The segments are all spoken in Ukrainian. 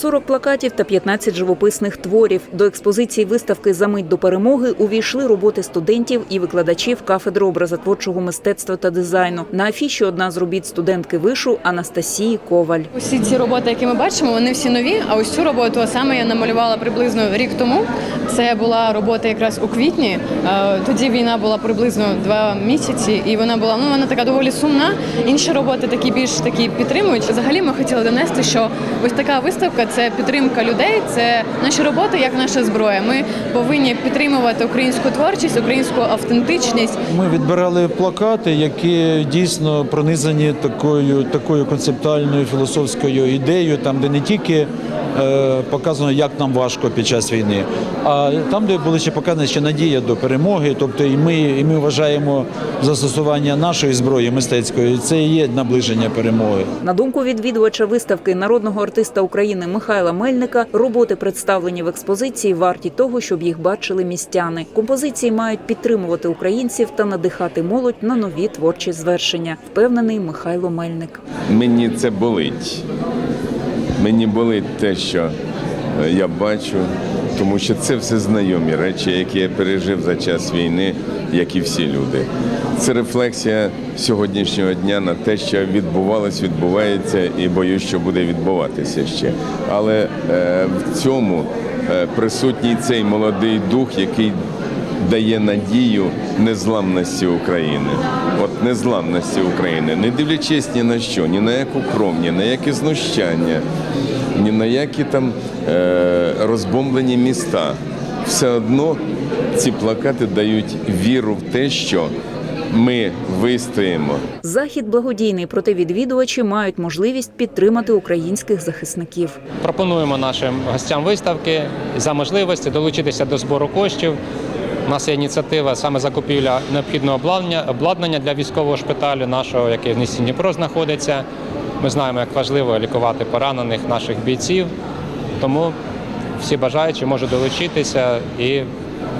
40 плакатів та 15 живописних творів. До експозиції виставки «За мить до перемоги увійшли роботи студентів і викладачів кафедри образотворчого мистецтва та дизайну. На афіші одна з робіт студентки вишу Анастасії Коваль. Усі ці роботи, які ми бачимо, вони всі нові. А ось цю роботу саме я намалювала приблизно рік тому. Це була робота якраз у квітні. Е, Тоді війна була приблизно два місяці, і вона була ну вона така доволі сумна. Інші роботи такі більш такі підтримуючі. Взагалі ми хотіли донести, що ось така виставка це підтримка людей. Це наші роботи як наша зброя. Ми повинні підтримувати українську творчість, українську автентичність. Ми відбирали плакати, які дійсно пронизані такою, такою концептуальною філософською ідеєю, там, де не тільки показано, як нам важко під час війни, а там, де були ще показані ще надія до перемоги. Тобто, і ми, і ми вважаємо застосування нашої зброї мистецької, це і є наближення перемоги. На думку відвідувача виставки народного артиста України Михайла Мельника, роботи, представлені в експозиції, варті того, щоб їх бачили містяни. Композиції мають підтримувати українців та надихати молодь на нові творчі звершення. Впевнений Михайло Мельник. Мені це болить. Мені болить те, що е, я бачу, тому що це все знайомі речі, які я пережив за час війни, як і всі люди. Це рефлексія сьогоднішнього дня на те, що відбувалось, відбувається, і боюсь, що буде відбуватися ще. Але е, в цьому е, присутній цей молодий дух, який дає надію незламності України. От незламності України, не дивлячись ні на що, ні на яку кров, ні на які знущання, ні на які там е, розбомблені міста. Все одно ці плакати дають віру в те, що ми вистоїмо. Захід благодійний, проте відвідувачі мають можливість підтримати українських захисників. Пропонуємо нашим гостям виставки за можливості долучитися до збору коштів. Нас є ініціатива саме закупівля необхідного обладнання, обладнання для військового шпиталю нашого, який в місті Дніпро знаходиться. Ми знаємо, як важливо лікувати поранених наших бійців. Тому всі бажаючі можуть долучитися і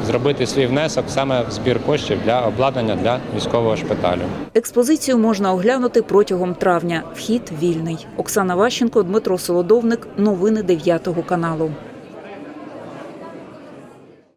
зробити свій внесок саме в збір коштів для обладнання для військового шпиталю. Експозицію можна оглянути протягом травня. Вхід вільний. Оксана Ващенко, Дмитро Солодовник. Новини 9 каналу.